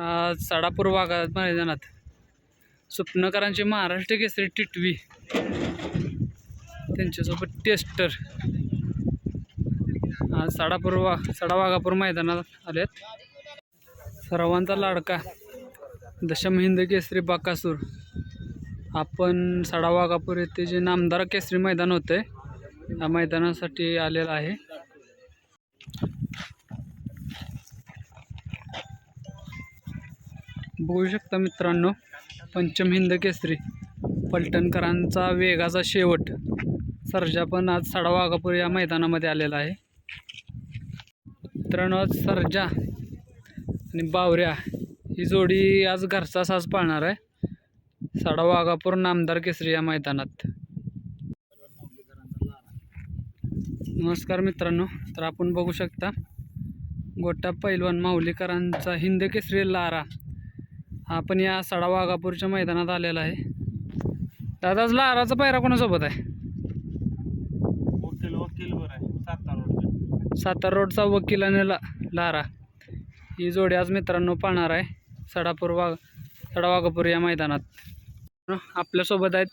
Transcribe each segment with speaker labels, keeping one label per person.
Speaker 1: साडापूर भागात मैदानात. स्वप्नकरांची महाराष्ट्र केसरी टिटवी. त्यांच्यासोबत टेस्टर. आज साडापूर वा साडा वाघापूर मैदानात आलेत. सर्वांचा लाडका. दशम हिंद केसरी बाकासूर. आपण साडा वाघापूर येथे जे नामदार केसरी मैदान होते या मैदानासाठी आलेलं आहे. बघू शकता मित्रांनो पंचम हिंद केसरी पलटणकरांचा वेगाचा शेवट. सर्जा पण आज साडा वाघापूर या मैदानामध्ये आलेला आहे. मित्रांनो आज सर्जा आणि बावऱ्या ही जोडी आज घरचा साज पाळणार आहे. साडा वाघापूर नामदार केसरी या मैदानात. नमस्कार मित्रांनो तर आपण बघू शकता गोटा पैलवान माऊलीकरांचा हिंद केसरी लारा. हा पण या साडा वाघापूरच्या मैदानात आलेला आहे. दादा आज लाराचा पायरा कोणासोबत आहे?
Speaker 2: वकील आहे. सातारा
Speaker 1: सातारा रोडचा वकील आणि ला लारा. ही जोडी आज मित्रांनो पाहणार आहे. सडापूर वाघ सडा वाघापूर या मैदानात. आपल्यासोबत आहेत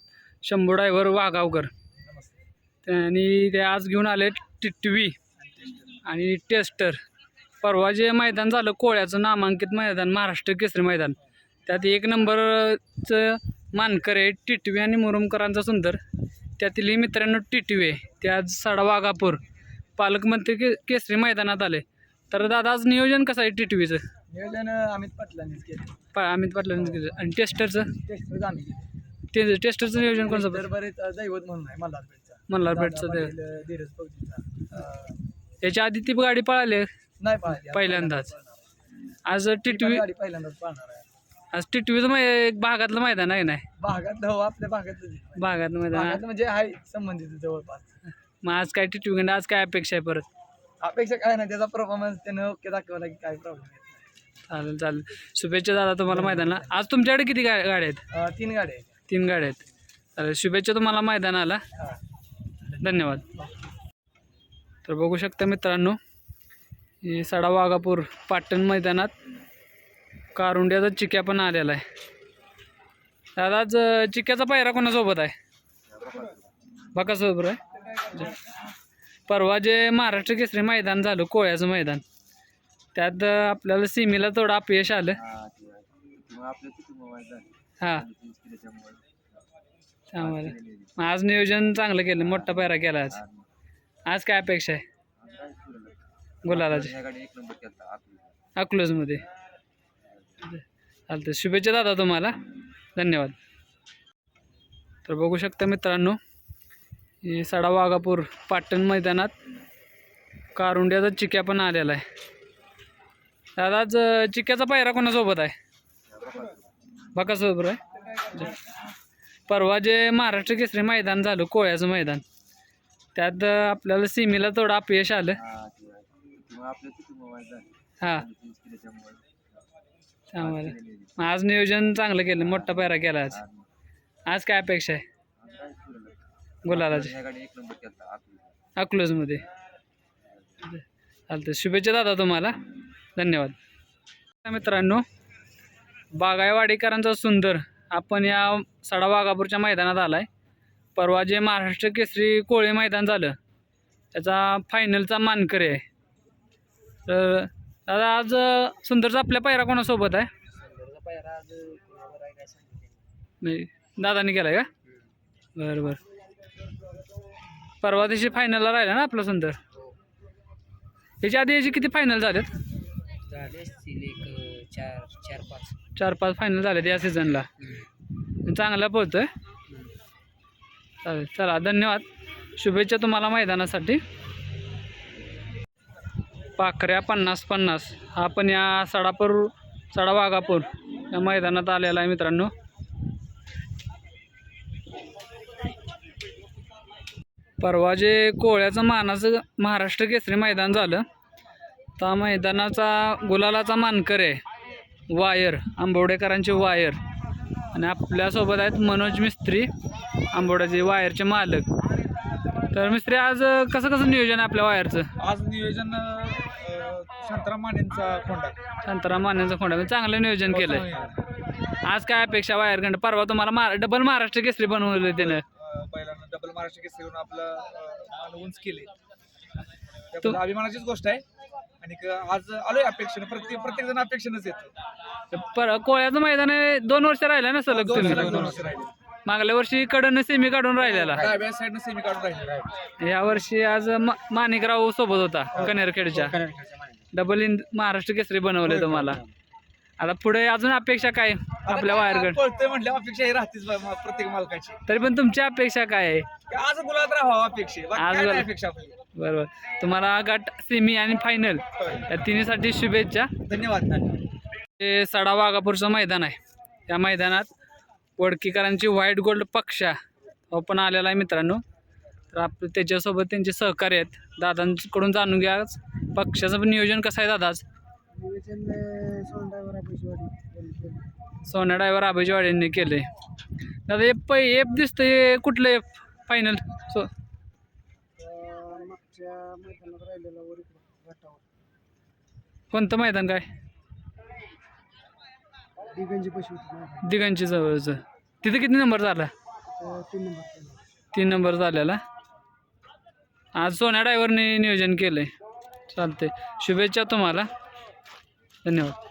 Speaker 1: शंभू ड्रायव्हर वाघावकर. त्यांनी ते आज घेऊन आले टिटवी आणि टेस्टर. परवा जे मैदान झालं कोळ्याचं नामांकित मैदान महाराष्ट्र केसरी मैदान. त्यात एक नंबरचं मानकर आहे टिटवी आणि मुरुमकरांचा सुंदर. त्यातील मित्रांनो टिटवी आहे ते आज साडा वाघापूर पालकमंत्री के केसरी मैदानात आले. तर दादा आज नियोजन कसं आहे टिटवीचं?
Speaker 2: नियोजन अमित पाटलांनीच केलं.
Speaker 1: पा अमित पाटलांनी केलं. आणि टेस्टरचं?
Speaker 2: टेस्टर आम्ही केलं.
Speaker 1: ते टेस्टरचं नियोजन कोणचं?
Speaker 2: बरेच दैवत म्हणून आहे मल्हारपेठचा.
Speaker 1: मल्हारपेठचं ते
Speaker 2: दादा धीरज अं,
Speaker 1: याच्या आधी ती गाडी पळाली?
Speaker 2: नाही पाहिजे
Speaker 1: पहिल्यांदाच. आज टिटवी
Speaker 2: गाडी पहिल्यांदाच पाहणार आहे.
Speaker 1: आज टिटवीचं मै एक भागातलं मैदान आहे नाही?
Speaker 2: भागात हो आपल्या भागातलं जे.
Speaker 1: भागातलं मैदान.
Speaker 2: म्हणजे आहे संबंधित जवळपास.
Speaker 1: मग आज काय टिटवीकडे आज काय अपेक्षा आहे परत?
Speaker 2: अपेक्षा काय नाही त्याचा परफॉर्मन्स त्यानं ओके दाखवला की काय प्रॉब्लेम
Speaker 1: चालेल चालेल. शुभेच्छा दादा तुम्हाला मैदानाला. आज तुमच्याकडे किती गा गाड्या आहेत?
Speaker 2: तीन गाड्या आहेत.
Speaker 1: तीन गाड्या आहेत. चालेल शुभेच्छा तुम्हाला मैदानाला
Speaker 2: हा.
Speaker 1: धन्यवाद. तर बघू शकता मित्रांनो ही सडा वाघापूर पाटण मैदानात कारुंड्याचा चिक्या पण आलेला आहे. दादा आज चिक्याचा पायरा कोणासोबत आहे? बकासोबत आहे? परवा जे महाराष्ट्र केसरी मैदान झालं कोळ्याचं मैदान. त्यात आपल्याला सीमेला थोडं अपयश आलं. हां त्यामुळे. आज नियोजन चांगलं केलं मोठा पायरा केला आज. आज काय अपेक्षा आहे? गुलालाची. अकलूजमध्ये. चालतं शुभेच्छा दादा तुम्हाला. धन्यवाद. तर बघू शकता मित्रांनो ही सडा वाघापूर पाटण मैदानात कारुंड्याचा चिक्या पण आलेला आहे. दादा आज चिक्याचा पायरा कोणासोबत आहे? बकासोबत आहे परवा जे महाराष्ट्र केसरी मैदान झालं कोळ्याचं मैदान त्यात आपल्याला सीमेला थोडं अपयश आलं. हां त्यामुळे. आज नियोजन चांगलं केलं मोठा पायरा केला आज. आज काय अपेक्षा आहे? गुलालाची. अकलूजमध्ये. चालतं शुभेच्छा दादा तुम्हाला. धन्यवाद. मित्रांनो बागायवाडीकरांचा सुंदर. आपण या सडा वाघापूरच्या मैदानात आला आहे परवा जे महाराष्ट्र केसरी कोळे मैदान झालं त्याचा फायनलचा मानकरी आहे. तर दादा आज सुंदरचा आपल्या पायरा कोणासोबत आहे? नाही दादानी केला आहे का बरं बरं. परवा दिवशी फायनलला राहिला ना आपला सुंदर? याच्या आधी याची किती फायनल झालेत?
Speaker 2: चार चार पाच.
Speaker 1: चार पाच फायनल झालेत या सीझनला चांगला पोहतोय चालेल चला धन्यवाद. शुभेच्छा तुम्हाला मैदानासाठी. पाखऱ्या पन्नास पन्नास. हा पण या सडापूर सडा वाघापूर या मैदानात आलेला आहे मित्रांनो. परवा जे कोळ्याचं मानाचं महाराष्ट्र केसरी मैदान झालं त्या मैदानाचा गुलालाचा मानकर आहे वायर आंबवडेकरांचे वायर. आणि आपल्यासोबत आहेत मनोज मिस्त्री आंबोड्याचे वायरचे मालक. तर मिस्त्री आज कसं कसं नियोजन आहे आपल्या वायरचं?
Speaker 2: आज नियोजन शांताराम मानेंचा खोंडा.
Speaker 1: शांताराम मानेचं खोंडा चांगलं नियोजन केलंय. आज काय अपेक्षा वायरगंड परवा तुम्हाला महारा डबल महाराष्ट्र केसरी बनवलं त्यानं.
Speaker 2: पहिल्यांदा डबल महाराष्ट्र केसरी करून आपलं मान उंच केले. त्याबद्दल अभिमानाचीच गोष्ट आहे. आणि क- आज आलोय अपेक्षेनं. प्रत्येक प्रत्येक जण अपेक्षेनंच येतो.
Speaker 1: पर कोळ्याचं मैदान आहे दोन वर्ष राहिलं ना सलग
Speaker 2: दोन
Speaker 1: तुम्ही?
Speaker 2: सलग दोन वर्ष राहिले.
Speaker 1: मागल्या वर्षी कडनं सेमी काढून राहिलेला.
Speaker 2: डाव्या साईडनं सेमी काढून राहिले
Speaker 1: या वर्षी आज म- माणिकराव सोबत होता कनेरखेडच्या. डबल इन महाराष्ट्र केसरी बनवले तुम्हाला. आता पुढे अजून अपेक्षा काय आपल्या वायरगड
Speaker 2: कळतंय म्हटलं अपेक्षा ही राहतेच बा- प्रत्येक मालकाची.
Speaker 1: तरी पण तुमची अपेक्षा काय आहे?
Speaker 2: आज गुलात राहावं अपेक्षा. बाकी
Speaker 1: आज
Speaker 2: काय नाही
Speaker 1: गुलाल.
Speaker 2: अपेक्षा आपली.
Speaker 1: बरोबर. तुम्हाला गट सेमी आणि फायनल या तिन्हीसाठी शुभेच्छा.
Speaker 2: धन्यवाद धन्यवाद.
Speaker 1: हे सडा वाघापूरचं मैदान आहे. या मैदानात वडकीकरांची व्हाईट गोल्ड पक्षा हा पण आलेला आहे मित्रांनो. तर आप त्याच्यासोबत त्यांचे सहकार्य आहेत. दादांकडून जाणून घ्या पक्षाचं पण नियोजन कसं आहे दादा आज? सोन्या ड्रायव्हर आबाजीवाड्यांनी केले दादा हे पै एप दिसतंय. कुठलं एप फायनल सो कोणतं मैदान काय? दिगंची जवळचं. तिथे किती नंबर झाला. तीन नंबर झालेला. आज सोन्या ड्रायव्हरने नियोजन केलं आहे चालते शुभेच्छा तुम्हाला. धन्यवाद.